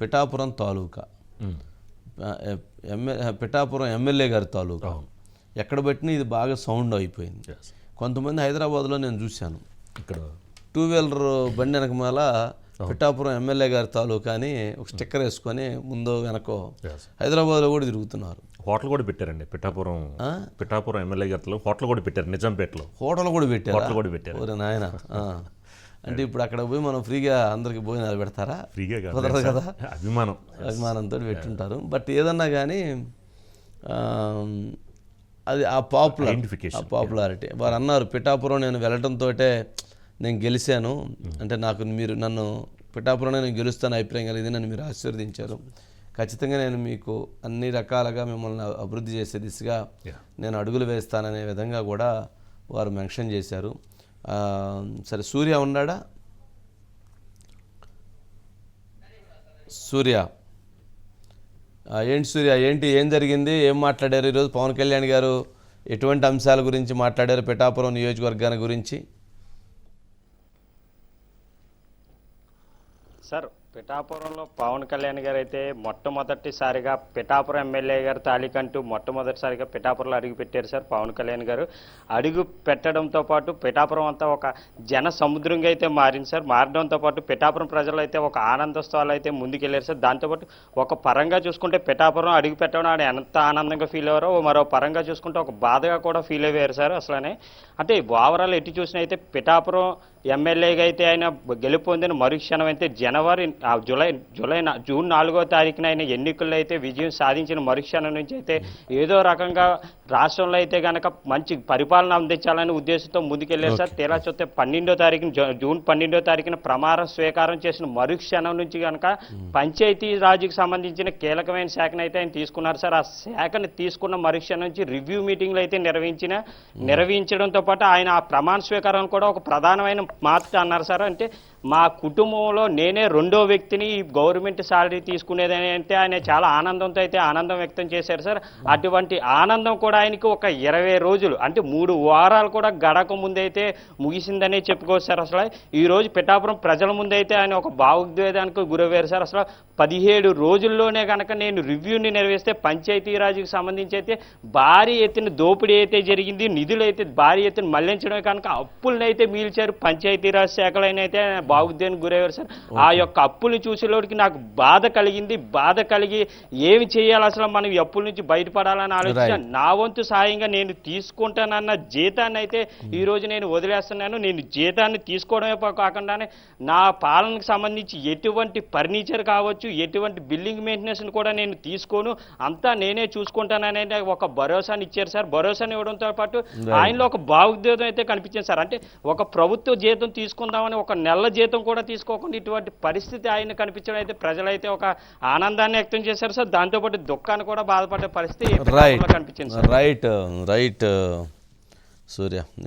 పిఠాపురం తాలూకా. ఉమ్. ఆ, ఎ- ఎమ్మె- పిఠాపురం ఎమ్మెల్యే గారి తాలూకా. ఎక్కడ పెట్టినా ఇది బాగా సౌండ్ అయిపోయింది. కొంతమంది హైదరాబాద్లో నేను చూశాను. ఇక్కడ టూ వీలర్ బండి వెనకమాల పిఠాపురం ఎమ్మెల్యే గారి తాలూకా అని ఒక స్టిక్కర్ వేసుకొని ముందో వెనకో. హైదరాబాద్లో కూడా తిరుగుతున్నారు. హోటల్ కూడా పెట్టారండి. పిఠాపురం పిఠాపురం ఎమ్మెల్యే గారిలో హోటల్ కూడా పెట్టారు. నిజాంపేటలో. హోటల్ కూడా పెట్టారు? హోటల్ కూడా పెట్టారు. నాయన. అంటే ఇప్పుడు అక్కడ పోయి మనం ఫ్రీగా అందరికి భోజనాలు పెడతారా? ఫ్రీగా కాదు. కుదరదు కదా? అభిమానం. అభిమానంతో పెట్టుంటారు. బట్ ఏదన్నా కానీ అది ఆ పాపులర్ ఆ పాపులారిటీ. వారు అన్నారు పిఠాపురం నేను వెళ్ళటంతో నేను గెలిచాను. అంటే నాకు మీరు నన్ను పిఠాపురం నేను గెలుస్తాను అభిప్రాయం కలిగింది నన్ను మీరు ఆశీర్వదించారు. ఖచ్చితంగా నేను మీకు అన్ని రకాలుగా మిమ్మల్ని అభివృద్ధి చేసే దిశగా. నేను అడుగులు వేస్తాననే విధంగా కూడా వారు మెన్షన్ చేశారు. సరే సూర్య ఉన్నాడా? సూర్య. ఏంటి సూర్య ఏంటి ఏం జరిగింది? ఏం మాట్లాడారు ఈరోజు? పవన్ కళ్యాణ్ గారు ఎటువంటి అంశాల గురించి మాట్లాడారు? పిఠాపురం నియోజకవర్గాన్ని గురించి? సార్ పిఠాపురంలో పవన్ కళ్యాణ్ గారు అయితే మొట్టమొదటిసారిగా పిఠాపురం ఎమ్మెల్యే గారు తాలికంటూ మొట్టమొదటిసారిగా పిఠాపురంలో అడుగు పెట్టారు సార్ పవన్ కళ్యాణ్ గారు. అడుగు పెట్టడంతో పాటు పిఠాపురం అంతా ఒక జన సముద్రంగా అయితే మారింది సార్. మారడంతో పాటు పిఠాపురం ప్రజలు అయితే ఒక ఆనందోత్సవాలు అయితే ముందుకెళ్ళారు సార్. దాంతోపాటు ఒక పరంగా చూసుకుంటే పిఠాపురం అడుగు పెట్టడం ఆయన ఎంత ఆనందంగా ఫీల్ అయ్యారో మరో పరంగా చూసుకుంటే ఒక బాధగా కూడా ఫీల్ అయ్యారు సార్ అసలనే. అంటే ఓవరాల్ ఎట్టి చూసినా అయితే పిఠాపురం ఎమ్మెల్యేగా అయితే ఆయన గెలుపొందిన మరుక్షణం అయితే జనవరి ఆ జూలై జూలై జూన్ నాలుగో తారీఖున ఆయన ఎన్నికల్లో అయితే విజయం సాధించిన మరుక్షణం నుంచి అయితే ఏదో రకంగా రాష్ట్రంలో అయితే గనక మంచి పరిపాలన అందించాలనే ఉద్దేశంతో ముందుకెళ్ళారు సార్. తీరా చూస్తే పన్నెండో తారీఖున జూన్ పన్నెండో తారీఖున ప్రమాణ స్వీకారం చేసిన మరుక్షణం నుంచి గనక పంచాయతీ రాజుకి సంబంధించిన కీలకమైన శాఖను అయితే ఆయన తీసుకున్నారు సార్. ఆ శాఖను తీసుకున్న మరుక్షణం నుంచి రివ్యూ మీటింగ్లు అయితే నిర్వహించిన నిర్వహించడంతో పాటు ఆయన ఆ ప్రమాణ స్వీకారం కూడా ఒక ప్రధానమైన మాత్రం అన్నారు సార్. అంటే మా కుటుంబంలో నేనే రెండో వ్యక్తిని ఈ గవర్నమెంట్ శాలరీ తీసుకునేదని అంటే ఆయన చాలా ఆనందంతో అయితే ఆనందం వ్యక్తం చేశారు సార్. అటువంటి ఆనందం కూడా ఆయనకి ఒక ఇరవై రోజులు అంటే మూడు వారాలు కూడా గడక ముందైతే ముగిసిందనే చెప్పుకోవచ్చు సార్ అసలు. ఈ రోజు పిఠాపురం ప్రజల ముందైతే ఆయన ఒక భావోద్వేదానికి గురయ్యారు సార్ అసలు. పదిహేడు రోజుల్లోనే కనుక నేను రివ్యూని నిర్వహిస్తే పంచాయతీరాజ్కి సంబంధించి అయితే భారీ ఎత్తున దోపిడీ అయితే జరిగింది. నిధులు అయితే భారీ ఎత్తున మళ్ళించడమే కనుక అప్పులను అయితే మీల్చారు. పంచాయతీరాజ్ శాఖలైన అయితే ఆయన భావోద్వేగానికి గురయ్యారు సార్. ఆ యొక్క అప్పులు చూసేలోడికి నాకు బాధ కలిగింది. బాధ కలిగి ఏమి చేయాలి అసలు మనం ఈ అప్పుల నుంచి బయటపడాలని ఆలోచించాను నా వంతు సాయంగా నేను తీసుకుంటానన్న జీతాన్ని అయితే ఈ రోజు నేను వదిలేస్తున్నాను. నేను జీతాన్ని తీసుకోవడమే కాకుండానే నా పాలనకు సంబంధించి ఎటువంటి ఫర్నిచర్ కావచ్చు ఎటువంటి బిల్డింగ్ మెయింటెనెన్స్ కూడా నేను తీసుకోను. అంతా నేనే చూసుకుంటాననే ఒక భరోసాని ఇచ్చారు సార్. భరోసాని ఇవ్వడంతో పాటు ఆయనలో ఒక భావోద్వేగం అయితే కనిపించింది సార్. అంటే ఒక ప్రభుత్వ జీతం తీసుకుందామని ఒక నెల జీతం కూడా తీసుకోకుండా ఇటువంటి పరిస్థితి ఆయన కనిపించడం అయితే ప్రజలైతే ఒక ఆనందాన్ని వ్యక్తం చేశారు సార్. దాంతోపాటు దుఃఖాన్ని కూడా బాధపడే పరిస్థితి కనిపించింది సార్. రైట్ రైట్ సూర్య.